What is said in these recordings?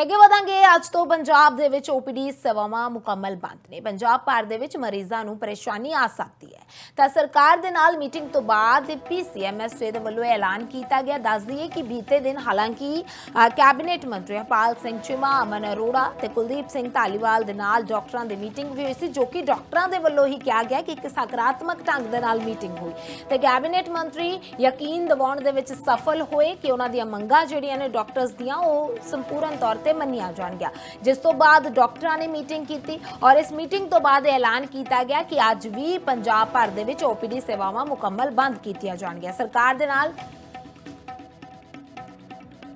ਤੇ ਅੱਗੇ ਵਧਾਂਗੇ। ਅੱਜ ਤੋਂ ਪੰਜਾਬ ਦੇ ਵਿੱਚ ਓਪੀਡੀ ਸੇਵਾਵਾਂ ਮੁਕੰਮਲ ਬੰਦ ਨੇ। ਪੰਜਾਬ ਭਰ ਦੇ ਵਿੱਚ ਮਰੀਜ਼ਾਂ ਨੂੰ ਪਰੇਸ਼ਾਨੀ ਆ ਸਕਦੀ ਹੈ। ਤਾਂ ਸਰਕਾਰ ਦੇ ਨਾਲ ਮੀਟਿੰਗ ਤੋਂ ਬਾਅਦ ਪੀਸੀਐਮਐਸ ਦੇ ਵੱਲੋਂ ਇਹ ਐਲਾਨ ਕੀਤਾ ਗਿਆ। ਦੱਸ ਦਈਏ ਕਿ ਬੀਤੇ ਦਿਨ ਹਾਲਾਂਕਿ ਕੈਬਨਿਟ ਮੰਤਰੀ ਹਰਪਾਲ ਸਿੰਘ ਚੀਮਾ, ਅਮਨ ਅਰੋੜਾ ਤੇ ਕੁਲਦੀਪ ਸਿੰਘ ਧਾਲੀਵਾਲ ਦੇ ਨਾਲ ਡਾਕਟਰਾਂ ਦੀ ਮੀਟਿੰਗ ਵੀ ਹੋਈ ਸੀ, ਜੋ ਕਿ ਡਾਕਟਰਾਂ ਦੇ ਵੱਲੋਂ ਹੀ ਕਿਹਾ ਗਿਆ ਕਿ ਇੱਕ ਸਕਾਰਾਤਮਕ ਢੰਗ ਦੇ ਨਾਲ ਮੀਟਿੰਗ ਹੋਈ। ਤੇ ਕੈਬਨਿਟ ਮੰਤਰੀ ਯਕੀਨ ਦਿਵਾਉਣ ਦੇ ਵਿੱਚ ਸਫਲ ਹੋਏ ਕਿ ਉਹਨਾਂ ਦੀਆਂ ਮੰਗਾਂ ਜਿਹੜੀਆਂ ਨੇ ਡਾਕਟਰਸ ਦੀਆਂ, ਉਹ ਸੰਪੂਰਨ ਤੌਰ ਤੇ ਮੰਨਿਆ ਜਾਣਗੀਆਂ ਜਿਸ ਤੋਂ ਬਾਅਦ ਡਾਕਟਰਾਂ ਨੇ ਮੀਟਿੰਗ ਕੀਤੀ ਔਰ ਇਸ ਮੀਟਿੰਗ ਤੋਂ ਬਾਅਦ ਐਲਾਨ ਕੀਤਾ ਗਿਆ ਕਿ ਅੱਜ ਵੀ ਪੰਜਾਬ ਭਰ ਦੇ ਵਿੱਚ ਓਪੀਡੀ ਸੇਵਾਵਾਂ ਮੁਕੰਮਲ ਬੰਦ ਕੀਤੀਆਂ ਜਾਣਗੀਆਂ ਸਰਕਾਰ ਦੇ ਨਾਲ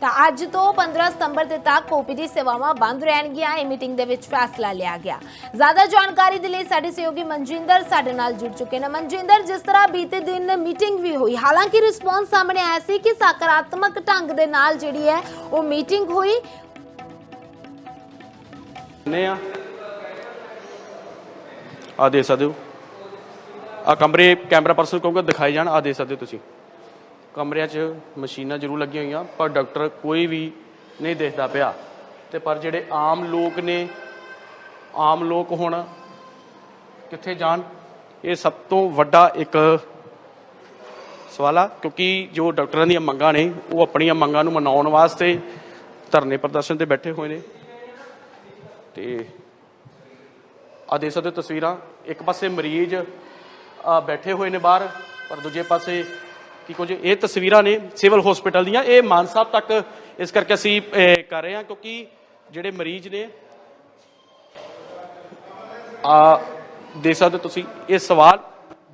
ਤਾਂ ਅੱਜ ਤੋਂ 15 ਸਤੰਬਰ ਦੇ ਤੱਕ ਓਪੀਡੀ ਸੇਵਾਵਾਂ ਬੰਦ ਰਹਿਣਗੀਆਂ ਇਹ ਮੀਟਿੰਗ ਦੇ ਵਿੱਚ ਫੈਸਲਾ ਲਿਆ ਗਿਆ ਜ਼ਿਆਦਾ ਜਾਣਕਾਰੀ ਦੇ ਲਈ ਸਾਡੇ ਸਹਿਯੋਗੀ ਮਨਜਿੰਦਰ ਸਾਡੇ ਨਾਲ ਜੁੜ ਚੁੱਕੇ ਨੇ ਮਨਜਿੰਦਰ ਜਿਸ ਤਰ੍ਹਾਂ ਬੀਤੇ ਦਿਨ ਮੀਟਿੰਗ ਵੀ ਹੋਈ ਹਾਲਾਂਕਿ ਰਿਸਪੌਂਸ ਸਾਹਮਣੇ ਆਇਆ ਸੀ ਕਿ ਸਕਾਰਾਤਮਕ ਢੰਗ ਦੇ ਨਾਲ ਜਿਹੜੀ ਹੈ ਉਹ ਮੀਟਿੰਗ ਹੋਈ ਨੇ ਆ। ਆ ਦੇ ਸਕਦੇ ਹੋ। ਆ ਕਮਰੇ ਕੈਮਰਾ ਪਰਸਨ ਕਹੂੰਗਾ ਦਿਖਾਈ ਜਾਣ ਆ ਦੇ ਸਕਦੇ ਹੋ ਤੁਸੀਂ। ਕਮਰਿਆਂ 'ਚ ਮਸ਼ੀਨਾਂ ਜ਼ਰੂਰ ਲੱਗੀਆਂ ਹੋਈਆਂ, ਪਰ ਡਾਕਟਰ ਕੋਈ ਵੀ ਨਹੀਂ ਦੇਖਦਾ ਪਿਆ। ਤੇ ਪਰ ਜਿਹੜੇ ਆਮ ਲੋਕ ਨੇ, ਆਮ ਲੋਕ ਹੁਣ ਕਿੱਥੇ ਜਾਣ? ਇਹ ਸਭ ਤੋਂ ਵੱਡਾ ਇੱਕ ਸਵਾਲ ਆ, ਕਿਉਂਕਿ ਜੋ ਡਾਕਟਰਾਂ ਦੀਆਂ ਮੰਗਾਂ ਨੇ, ਉਹ ਆਪਣੀਆਂ ਮੰਗਾਂ ਨੂੰ ਮਨਾਉਣ ਵਾਸਤੇ ਧਰਨੇ ਪ੍ਰਦਰਸ਼ਨ ਤੇ ਬੈਠੇ ਹੋਏ ਨੇ। ਤੇ ਆ ਦੇਖ ਸਕਦੇ ਹੋ ਤਸਵੀਰਾਂ। ਇੱਕ ਪਾਸੇ ਮਰੀਜ਼ ਆ ਬੈਠੇ ਹੋਏ ਨੇ ਬਾਹਰ, ਪਰ ਦੂਜੇ ਪਾਸੇ ਕੀ ਕੁਝ ਇਹ ਤਸਵੀਰਾਂ ਨੇ ਸਿਵਲ ਹਸਪੀਟਲ ਦੀਆਂ। ਇਹ ਮਾਨ ਸਾਹਿਬ ਤੱਕ ਇਸ ਕਰਕੇ ਅਸੀਂ ਕਰ ਰਹੇ ਹਾਂ ਕਿਉਂਕਿ ਜਿਹੜੇ ਮਰੀਜ਼ ਨੇ ਆ ਦੇਖ ਸਕਦੇ ਹੋ ਤੁਸੀਂ, ਇਹ ਸਵਾਲ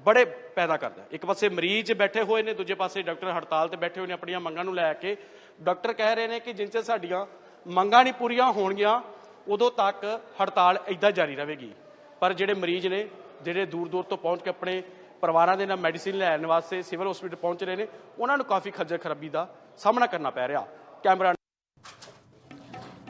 ਬੜੇ ਪੈਦਾ ਕਰਦਾ ਇੱਕ ਪਾਸੇ ਮਰੀਜ਼ ਬੈਠੇ ਹੋਏ ਨੇ, ਦੂਜੇ ਪਾਸੇ ਡਾਕਟਰ ਹੜਤਾਲ ਤੇ ਬੈਠੇ ਹੋਏ ਨੇ, ਆਪਣੀਆਂ ਮੰਗਾਂ ਨੂੰ ਲੈ ਕੇ। ਡਾਕਟਰ ਕਹਿ ਰਹੇ ਨੇ ਕਿ ਜਿੰਨ ਚਿਰ ਸਾਡੀਆਂ ਮੰਗਾਂ ਨਹੀਂ ਪੂਰੀਆਂ ਹੋਣਗੀਆਂ ਉਦੋਂ ਤੱਕ ਹੜਤਾਲ ਇਦਾਂ ਜਾਰੀ ਰਹੇਗੀ। ਪਰ ਜਿਹੜੇ ਮਰੀਜ਼ ਨੇ, ਜਿਹੜੇ ਦੂਰ ਦੂਰ ਤੋਂ ਪਹੁੰਚ ਕੇ ਆਪਣੇ ਪਰਿਵਾਰਾਂ ਦੇ ਨਾਲ ਮੈਡੀਸਿਨ ਲੈਣ ਵਾਸਤੇ ਸਿਵਲ ਹਸਪੀਟਲ ਪਹੁੰਚ ਰਹੇ ਨੇ, ਉਹਨਾਂ ਨੂੰ ਕਾਫੀ ਖੱਜਲ ਖਰਾਬੀ ਦਾ ਸਾਹਮਣਾ ਕਰਨਾ ਪੈ ਰਿਹਾ। ਕੈਮਰਾ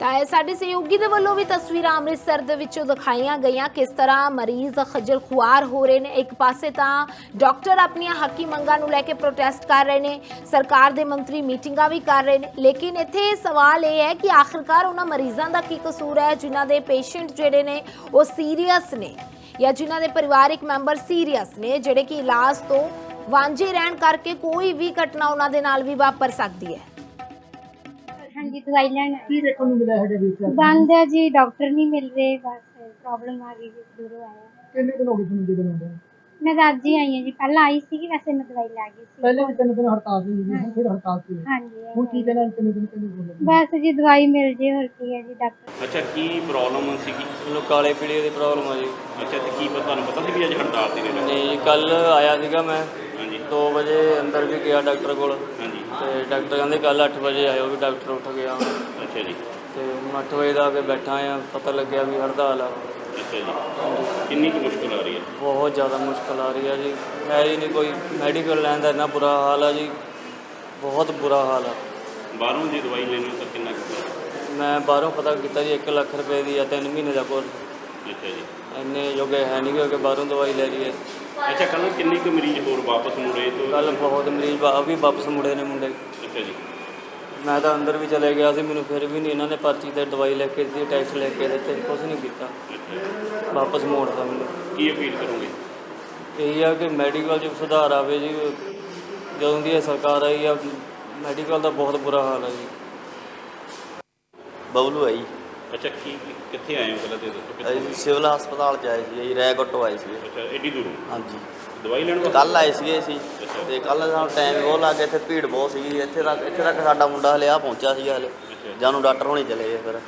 ਤਾਂ ਇਹ ਸਾਡੇ ਸਹਿਯੋਗੀ ਦੇ ਵੱਲੋਂ ਵੀ ਤਸਵੀਰਾਂ ਅੰਮ੍ਰਿਤਸਰ ਦੇ ਵਿੱਚੋਂ ਦਿਖਾਈਆਂ ਗਈਆਂ। ਕਿਸ ਤਰ੍ਹਾਂ ਮਰੀਜ਼ ਖੱਜਲ ਖੁਆਰ ਹੋ ਰਹੇ ਨੇ। ਇੱਕ ਪਾਸੇ ਤਾਂ ਡਾਕਟਰ ਆਪਣੀਆਂ ਹੱਕੀ ਮੰਗਾਂ ਨੂੰ ਲੈ ਕੇ ਪ੍ਰੋਟੈਸਟ ਕਰ ਰਹੇ ਨੇ। ਸਰਕਾਰ ਦੇ ਮੰਤਰੀ ਮੀਟਿੰਗਾਂ ਵੀ ਕਰ ਰਹੇ ਨੇ। ਲੇਕਿਨ ਇੱਥੇ ਸਵਾਲ ਇਹ ਹੈ ਕਿ ਆਖਿਰਕਾਰ ਉਹਨਾਂ ਮਰੀਜ਼ਾਂ ਦਾ ਕੀ ਕਸੂਰ ਹੈ, ਜਿਨ੍ਹਾਂ ਦੇ ਪੇਸ਼ੈਂਟ ਜਿਹੜੇ ਨੇ ਉਹ ਸੀਰੀਅਸ ਨੇ ਜਾਂ ਜਿਨ੍ਹਾਂ ਦੇ ਪਰਿਵਾਰਿਕ ਮੈਂਬਰ ਸੀਰੀਅਸ ਨੇ, ਜਿਹੜੇ ਕਿ ਇਲਾਜ ਤੋਂ ਵਾਂਝੇ ਰਹਿਣ ਕਰਕੇ ਕੋਈ ਵੀ ਘਟਨਾ ਉਹਨਾਂ ਦੇ ਨਾਲ ਵੀ ਵਾਪਰ ਸਕਦੀ ਹੈ। ਹਾਂਜੀ ਦਵਾਈ ਲੈਣ ਆਏ। ਕੀ ਦੇਖਣ ਨੂੰ ਮਿਲਿਆ ਹੈਗਾ ਵੀ ਇੱਥੇ? ਬੰਦ ਹੈ ਜੀ ਡਾਕਟਰ ਨਹੀਂ ਮਿਲ ਰਹੇ ਬਸ ਪ੍ਰੋਬਲਮ ਆ ਗਈ ਜੀ ਦੂਰੋਂ ਆਇਆ ਕਿੰਨੇ ਦਿਨ ਹੋ ਗਏ ਤੁਹਾਨੂੰ ਜਦੋਂ ਆਉਂਦੇ ਮੈਂ ਤਾਂ ਅੱਜ ਹੀ ਆਈ ਹਾਂ ਜੀ ਪਹਿਲਾਂ ਆਈ ਸੀ ਵੈਸੇ ਮੈਂ ਦਵਾਈ ਲੈ ਗਈ ਸੀ। ਪਹਿਲੇ ਵੀ ਤਿੰਨ ਦਿਨ ਹੜਤਾਲ ਸੀ ਜੀ ਹੁਣ ਫਿਰ ਹੜਤਾਲ ਸੀ। ਹਾਂਜੀ ਹੁਣ ਕੀ ਕਹਿਣਾ ਤਿੰਨ ਦਿਨ ਕਿੰਨੇ ਬੋਲੇ ਬਸ ਜੀ ਦਵਾਈ ਮਿਲ ਜੇ ਹੋਰ ਕੀ ਹੈ ਜੀ ਡਾਕਟਰ। ਅੱਛਾ ਕੀ ਪ੍ਰੋਬਲਮ ਸੀਗੀ? ਮੈਨੂੰ ਕਾਲੇ ਪੀਲੀਏ ਦੀ ਪ੍ਰੋਬਲਮ ਆ ਜੀ। ਅੱਛਾ ਤੇ ਕੀ ਪਤਾ ਤੁਹਾਨੂੰ ਪਤਾ ਸੀ ਵੀ ਅੱਜ ਹੜਤਾਲ ਸੀ? ਨੇ ਨਹੀਂ ਕੱਲ ਆਇਆ ਸੀਗਾ ਮੈਂ। ਹਾਂਜੀ। 2 ਵਜੇ ਅੰਦਰ ਵੀ ਗਿਆ ਡਾਕਟਰ ਕੋਲ। ਹਾਂਜੀ। ਤੇ ਡਾਕਟਰ ਕਹਿੰਦੇ ਕੱਲ 8 ਵਜੇ ਆਇਓ ਵੀ ਡਾਕਟਰ ਉੱਠ ਗਿਆ। ਅੱਛਾ ਜੀ। ਤੇ ਹੁਣ 8 ਵਜੇ ਦਾ ਆ ਕੇ ਬੈਠਾ ਆ ਪਤਾ ਲੱਗਿਆ ਵੀ ਹੜਤਾਲ ਆ। ਅੱਛਾ ਜੀ। ਕਿੰਨੀ ਕੁ ਮੁਸ਼ਕਲ ਆ ਰਹੀ ਹੈ? ਬਹੁਤ ਜ਼ਿਆਦਾ ਮੁਸ਼ਕਲ ਆ ਰਹੀ ਆ ਜੀ। ਹੈ ਹੀ ਨਹੀਂ ਕੋਈ ਮੈਡੀਕਲ ਲੈਣ ਦਾ ਇੰਨਾ ਬੁਰਾ ਹਾਲ ਆ ਜੀ। ਬਹੁਤ ਬੁਰਾ ਹਾਲ ਆ। ਬਾਹਰੋਂ ਜੇ ਦਵਾਈ ਲੈਣੀ ਤਾਂ ਕਿੰਨਾ ਕੁ? ਮੈਂ ਬਾਹਰੋਂ ਪਤਾ ਕੀਤਾ ਜੀ 1 ਲੱਖ ਰੁਪਏ ਦੀ ਆ 3 ਮਹੀਨੇ ਦਾ ਕੋਰਸ। ਅੱਛਾ ਜੀ। ਇੰਨੇ ਜੋਗੇ ਹੈ ਨਹੀਂ ਕਿ ਬਾਹਰੋਂ ਦਵਾਈ ਲੈ ਲਈਏ। ਅੱਛਾ ਕੱਲ ਕਿੰਨੇ ਕੁ ਮਰੀਜ਼ ਹੋਰ ਵਾਪਸ ਮੁੜੇ ਤੋਂ ਕੱਲ ਬਹੁਤ ਮਰੀਜ਼ ਵਾ- ਵੀ ਵਾਪਸ ਮੁੜੇ ਨੇ ਮੁੰਡੇ। ਅੱਛਾ ਜੀ। ਮੈਂ ਤਾਂ ਅੰਦਰ ਵੀ ਚਲੇ ਗਿਆ ਸੀ ਮੈਨੂੰ ਫਿਰ ਵੀ ਨਹੀਂ ਇਹਨਾਂ ਨੇ ਪਰਚੀ ਤੇ ਦਵਾਈ ਲੈ ਕੇ ਦਿੱਤੀ ਟੈਸਟ ਲੈ ਕੇ ਦਿੱਤੇ ਕੁਝ ਨਹੀਂ ਕੀਤਾ। ਵਾਪਸ ਮੋੜਤਾ ਮੈਨੂੰ। ਕੀ ਅਪੀਲ ਕਰੋਗੇ? ਇਹੀ ਆ ਕਿ ਮੈਡੀਕਲ 'ਚ ਸੁਧਾਰ ਆਵੇ ਜੀ। ਜਦੋਂ ਦੀ ਇਹ ਸਰਕਾਰ ਆਈ ਆ ਮੈਡੀਕਲ ਦਾ ਬਹੁਤ ਬੁਰਾ ਹਾਲ ਹੈ ਜੀ। ਬਬਲੂ ਜੀ। ਅੱਛਾ ਕੀ ਕਿੱਥੇ ਆਏ ਹੋ ਪਹਿਲਾਂ ਤੇ ਦੱਸੋ? ਕਿੱਥੋਂ ਅਸੀਂ ਸਿਵਲ ਹਸਪਤਾਲ ਚ ਆਏ ਸੀ ਜੀ ਰੈਗੋਟੋ ਆਏ ਸੀ ਅੱਛਾ ਐਡੀ ਦੂਰੋਂ? ਹਾਂਜੀ। ਦਵਾਈ ਲੈਣ ਵਾਸਤੇ? ਕੱਲ ਆਏ ਸੀਗੇ ਅਸੀਂ ਤੇ ਕੱਲ ਸਾਨੂੰ ਟਾਈਮ ਬਹੁਤ ਲੱਗ ਗਿਆ ਇੱਥੇ ਭੀੜ ਬਹੁਤ ਸੀਗੀ ਇੱਥੇ ਤੱਕ ਇੱਥੇ ਤੱਕ ਸਾਡਾ ਮੁੰਡਾ ਹਲੇ ਆ ਪਹੁੰਚਿਆ ਸੀਗਾ ਹਲੇ। ਜਾਨੂੰ ਡਾਕਟਰ ਹੋਣੀ ਚਲੇ ਗਏ ਫਿਰ।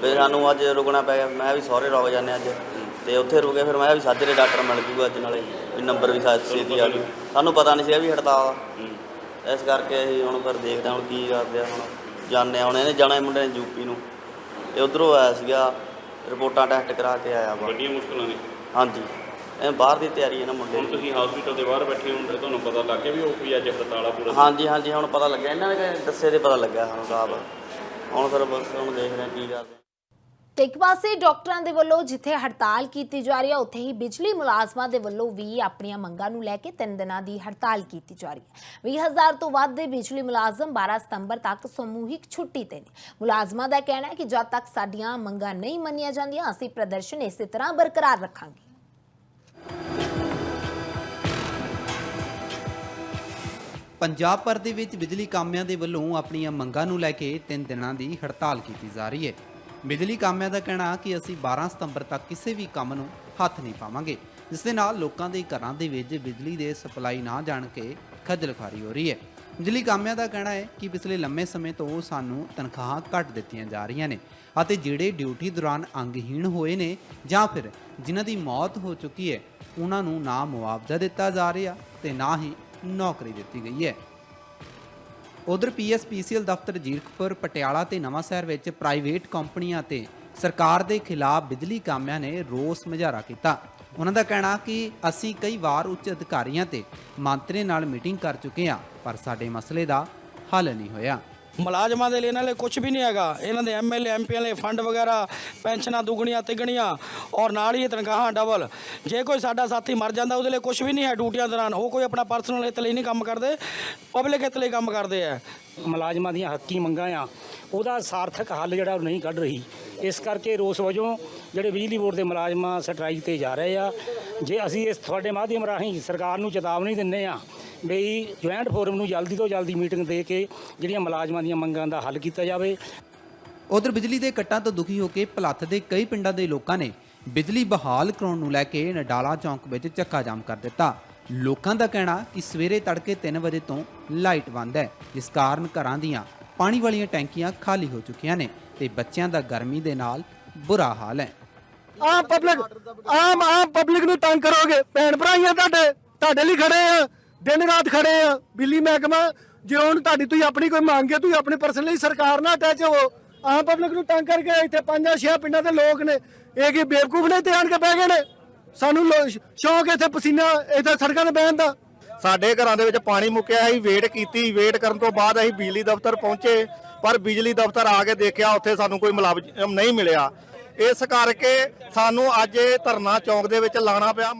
ਫਿਰ ਸਾਨੂੰ ਅੱਜ ਰੁਕਣਾ ਪੈ ਗਿਆ ਮੈਂ ਵੀ ਸਹੁਰੇ ਰੁਕ ਜਾਂਦੇ ਅੱਜ। ਤੇ ਉੱਥੇ ਰੁਕੇ ਫਿਰ ਮੈਂ ਕਿਹਾ ਵੀ ਸਾਜਰੇ ਡਾਕਟਰ ਮਿਲ ਜੂਗਾ ਅੱਜ ਨਾਲੇ ਵੀ ਨੰਬਰ ਵੀ ਸਾਥ ਛੇਤੀ ਆ ਜੂ। ਸਾਨੂੰ ਪਤਾ ਨਹੀਂ ਸੀ ਵੀ ਹੜਤਾਲ ਆ। ਹੂੰ। ਇਸ ਕਰਕੇ ਅਸੀਂ ਹੁਣ ਫਿਰ ਦੇਖਦੇ ਹਾਂ ਹੁਣ ਕੀ ਕਰਦੇ ਆ ਹੁਣ। ਜਾਣਦੇ ਹਾਂ ਹੁਣ ਇਹਨੇ ਜਾਣਾ ਮੁੰਡੇ ਨੇ ਯੂਪੀ ਨੂੰ। ਇਹ ਉਧਰੋਂ ਆਇਆ ਸੀਗਾ ਰਿਪੋਰਟਾਂ ਟੈਸਟ ਕਰਾ ਕੇ ਆਇਆ ਵਾ। ਵੱਡੀਆਂ ਮੁਸ਼ਕਲਾਂ ਨੇ। ਹਾਂਜੀ। ਇਹ ਬਾਹਰ ਦੀ ਤਿਆਰੀ ਹੈ ਨਾ ਮੁੰਡੇ ਹੁਣ ਦੀ। ਤੁਸੀਂ ਹਸਪੀਟਲ ਦੇ ਬਾਹਰ ਬੈਠੇ ਹੋ ਤੁਹਾਨੂੰ ਪਤਾ ਲੱਗ ਗਿਆ ਵੀ ਉਹ ਵੀ ਅੱਜ ਹੜਤਾਲ ਪੂਰਾ ਹਾਂਜੀ ਹਾਂਜੀ ਹੁਣ ਪਤਾ ਲੱਗਿਆ। ਇਹਨਾਂ ਨੇ ਦੱਸੇ ਤੇ ਪਤਾ ਲੱਗਿਆ ਸਾਨੂੰ ਸਾਬ ਹੁਣ ਫਿਰ ਬਸ ਹੁਣ ਦੇਖਦੇ ਹਾਂ ਕੀ ਕਰਦੇ। ਤੇ ਇੱਕ ਪਾਸੇ ਡਾਕਟਰਾਂ ਦੇ ਵੱਲੋਂ ਜਿੱਥੇ ਹੜਤਾਲ ਕੀਤੀ ਜਾ ਰਹੀ ਹੈ ਉੱਥੇ ਹੀ ਬਿਜਲੀ ਮੁਲਾਜ਼ਮਾਂ ਦੇ ਵੱਲੋਂ ਵੀ ਆਪਣੀਆਂ ਮੰਗਾਂ ਨੂੰ ਲੈ ਕੇ ਤਿੰਨ ਦਿਨਾਂ ਦੀ ਹੜਤਾਲ ਕੀਤੀ ਜਾ ਰਹੀ ਹੈ। 20000 ਤੋਂ ਵੱਧ ਦੇ ਬਿਜਲੀ ਮੁਲਾਜ਼ਮ 12 ਸਤੰਬਰ ਤੱਕ ਸਮੂਹਿਕ ਛੁੱਟੀ ਤੇ ਨੇ। ਮੁਲਾਜ਼ਮਾਂ ਦਾ ਕਹਿਣਾ ਹੈ ਕਿ ਜਦ ਤੱਕ ਸਾਡੀਆਂ ਮੰਗਾਂ ਨਹੀਂ ਮੰਨੀਆਂ ਜਾਂਦੀਆਂ, ਅਸੀਂ ਪ੍ਰਦਰਸ਼ਨ ਇਸੇ ਤਰ੍ਹਾਂ ਬਰਕਰਾਰ ਰੱਖਾਂਗੇ। ਪੰਜਾਬ ਭਰ ਦੇ ਵਿੱਚ ਬਿਜਲੀ ਕਾਮਿਆਂ ਦੇ ਵੱਲੋਂ ਆਪਣੀਆਂ ਮੰਗਾਂ ਨੂੰ ਲੈ ਕੇ ਤਿੰਨ ਦਿਨਾਂ ਦੀ ਹੜਤਾਲ ਕੀਤੀ ਜਾ ਰਹੀ ਹੈ। ਬਿਜਲੀ ਕਾਮਿਆਂ ਦਾ ਕਹਿਣਾ ਕਿ ਅਸੀਂ 12 ਸਤੰਬਰ ਤੱਕ ਕਿਸੇ ਵੀ ਕੰਮ ਨੂੰ ਹੱਥ ਨਹੀਂ ਪਾਵਾਂਗੇ, ਜਿਸ ਦੇ ਨਾਲ ਲੋਕਾਂ ਦੇ ਘਰਾਂ ਦੇ ਵਿੱਚ ਬਿਜਲੀ ਦੇ ਸਪਲਾਈ ਨਾ ਜਾਣ ਕੇ ਖੱਜਲ ਖਾਰੀ ਹੋ ਰਹੀ ਹੈ। ਬਿਜਲੀ ਕਾਮਿਆਂ ਦਾ ਕਹਿਣਾ ਹੈ ਕਿ ਪਿਛਲੇ ਲੰਮੇ ਸਮੇਂ ਤੋਂ ਸਾਨੂੰ ਤਨਖਾਹਾਂ ਘੱਟ ਦਿੱਤੀਆਂ ਜਾ ਰਹੀਆਂ ਨੇ ਅਤੇ ਜਿਹੜੇ ਡਿਊਟੀ ਦੌਰਾਨ ਅੰਗਹੀਣ ਹੋਏ ਨੇ ਜਾਂ ਫਿਰ ਜਿਨ੍ਹਾਂ ਦੀ ਮੌਤ ਹੋ ਚੁੱਕੀ ਹੈ, ਉਹਨਾਂ ਨੂੰ ਨਾ ਮੁਆਵਜ਼ਾ ਦਿੱਤਾ ਜਾ ਰਿਹਾ ਤੇ ਨਾ ਹੀ ਨੌਕਰੀ ਦਿੱਤੀ ਗਈ ਹੈ। ਉਧਰ ਪੀਐਸਪੀਸੀਐਲ ਦਫ਼ਤਰ ਜੀਰਕਪੁਰ, ਪਟਿਆਲਾ ਤੇ ਨਵਾਂ ਸ਼ਹਿਰ ਵਿੱਚ ਪ੍ਰਾਈਵੇਟ ਕੰਪਨੀਆਂ ਤੇ ਸਰਕਾਰ ਦੇ ਖਿਲਾਫ ਬਿਜਲੀ ਕਾਮਿਆਂ ਨੇ ਰੋਸ ਮੁਜ਼ਾਹਰਾ ਕੀਤਾ। ਉਹਨਾਂ ਦਾ ਕਹਿਣਾ ਕਿ ਅਸੀਂ ਕਈ ਵਾਰ ਉੱਚ ਅਧਿਕਾਰੀਆਂ ਤੇ ਮੰਤਰੀ ਨਾਲ ਮੀਟਿੰਗ ਕਰ ਚੁੱਕੇ ਹਾਂ, ਪਰ ਸਾਡੇ ਮਸਲੇ ਦਾ ਹੱਲ ਨਹੀਂ ਹੋਇਆ। ਮੁਲਾਜ਼ਮਾਂ ਦੇ ਲਈ ਇਹਨਾਂ ਲਈ ਕੁਝ ਵੀ ਨਹੀਂ ਹੈਗਾ। ਇਹਨਾਂ ਦੇ ਐਮਐਲਏ ਐਮਪੀਆਂ ਲਈ ਫੰਡ ਵਗੈਰਾ, ਪੈਨਸ਼ਨਾਂ, ਦੁੱਗਣੀਆਂ, ਤਿੱਗਣੀਆਂ ਔਰ ਨਾਲ ਹੀ ਤਨਖਾਹਾਂ ਡਬਲ ਜੇ ਕੋਈ ਸਾਡਾ ਸਾਥੀ ਮਰ ਜਾਂਦਾ, ਉਹਦੇ ਲਈ ਕੁਝ ਵੀ ਨਹੀਂ ਹੈ ਡਿਊਟੀਆਂ ਦੌਰਾਨ। ਉਹ ਕੋਈ ਆਪਣਾ ਪਰਸਨਲ ਹਿੱਤ ਲਈ ਨਹੀਂ ਕੰਮ ਕਰਦੇ ਪਬਲਿਕ ਹਿੱਤ ਲਈ ਕੰਮ ਕਰਦੇ ਆ ਮੁਲਾਜ਼ਮਾਂ ਦੀਆਂ ਹੱਕੀ ਮੰਗਾਂ ਆ, ਉਹਦਾ ਸਾਰਥਕ ਹੱਲ ਜਿਹੜਾ ਉਹ ਨਹੀਂ ਕੱਢ ਰਹੀ। ਇਸ ਕਰਕੇ ਰੋਸ ਵਜੋਂ ਜਿਹੜੇ ਬਿਜਲੀ ਬੋਰਡ ਦੇ ਮੁਲਾਜ਼ਮਾਂ ਸਟ੍ਰਾਈਕ ਤੇ ਜਾ ਰਹੇ ਆ, ਜੇ ਅਸੀਂ ਇਸ ਤੁਹਾਡੇ ਮਾਧਿਅਮ ਰਾਹੀਂ ਸਰਕਾਰ ਨੂੰ ਚੇਤਾਵਨੀ ਦਿੰਨੇ ਆ ਬਈ ਜੁਆਇੰਟ ਫੋਰਮ ਨੂੰ ਜਲਦੀ ਤੋਂ ਜਲਦੀ ਮੀਟਿੰਗ ਦੇ ਕੇ ਜਿਹੜੀਆਂ ਮੁਲਾਜ਼ਮਾਂ ਦੀਆਂ ਮੰਗਾਂ ਦਾ ਹੱਲ ਕੀਤਾ ਜਾਵੇ। ਉਧਰ ਬਿਜਲੀ ਦੇ ਕੱਟਾਂ ਤੋਂ ਦੁਖੀ ਹੋ ਕੇ ਭਲੱਥ ਦੇ ਕਈ ਪਿੰਡਾਂ ਦੇ ਲੋਕਾਂ ਨੇ ਬਿਜਲੀ ਬਹਾਲ ਕਰਾਉਣ ਨੂੰ ਲੈ ਕੇ ਨਡਾਲਾ ਚੌਂਕ ਵਿੱਚ ਚੱਕਾ ਜਾਮ ਕਰ ਦਿੱਤਾ। ਲੋਕਾਂ ਦਾ ਕਹਿਣਾ ਕਿ ਸਵੇਰੇ ਤੜਕੇ 3 ਵਜੇ ਤੋਂ ਲਾਈਟ ਬੰਦ ਹੈ ਜਿਸ ਕਾਰਨ ਘਰਾਂ ਦੀਆਂ ਪਾਣੀ ਵਾਲੀਆਂ ਟੈਂਕੀਆਂ ਖਾਲੀ ਹੋ ਚੁੱਕੀਆਂ ਨੇ ਤੇ ਬੱਚਿਆਂ ਦਾ ਗਰਮੀ ਦੇ ਨਾਲ ਬੁਰਾ ਹਾਲ ਹੈ। ਆਮ ਪਬਲਿਕ ਆਮ ਆਮ ਪਬਲਿਕ ਨੂੰ ਤੰਗ ਕਰੋਗੇ। ਭੈਣ ਭਰਾਈਆਂ ਤੁਹਾਡੇ ਤੁਹਾਡੇ ਲਈ ਖੜੇ ਆ। ਦਿਨ ਰਾਤ ਖੜੇ ਆ ਬਿਜਲੀ ਮਹਿਕਮਾ, ਜੇ ਹੁਣ ਤੁਹਾਡੀ ਤੁਸੀਂ ਆਪਣੀ ਕੋਈ ਮੰਗ ਹੈ, ਤੁਸੀਂ ਆਪਣੇ ਪਰਸਨਲ ਸਰਕਾਰ ਨਾਲ ਅਟੈਚ ਹੋ। ਆਮ ਪਬਲਿਕ ਨੂੰ ਤੰਗ ਕਰਕੇ ਇੱਥੇ ਪੰਜਾਂ ਛੇ ਪਿੰਡਾਂ ਦੇ ਲੋਕ ਨੇ, ਇਹ ਕੀ ਬੇਵਕੂਫ ਨੇ ਇੱਥੇ ਆਣ ਕੇ ਬਹਿ ਗਏ ਨੇ? ਸਾਨੂੰ ਲੋ- ਇੱਥੇ ਪਸੀਨਾ, ਇੱਥੇ ਸੜਕਾਂ ਤੇ ਬਹਿਣ ਦਾ। ਸਾਡੇ ਘਰਾਂ ਦੇ ਵਿੱਚ ਪਾਣੀ ਮੁੱਕਿਆ, ਅਸੀਂ ਵੇਟ ਕੀਤੀ ਵੇਟ ਕਰਨ ਤੋਂ ਬਾਅਦ ਅਸੀਂ ਬਿਜਲੀ ਦਫ਼ਤਰ ਪਹੁੰਚੇ, ਪਰ ਬਿਜਲੀ ਦਫ਼ਤਰ ਆ ਕੇ ਦੇਖਿਆ, ਉੱਥੇ ਸਾਨੂੰ ਕੋਈ ਮੁਲਾਜ਼ਮ ਨਹੀਂ ਮਿਲਿਆ। ਇਸ ਕਰਕੇ ਸਾਨੂੰ ਅੱਜ ਇਹ ਧਰਨਾ ਚੌਂਕ ਦੇ ਵਿੱਚ ਲਾਣਾ ਪਿਆ।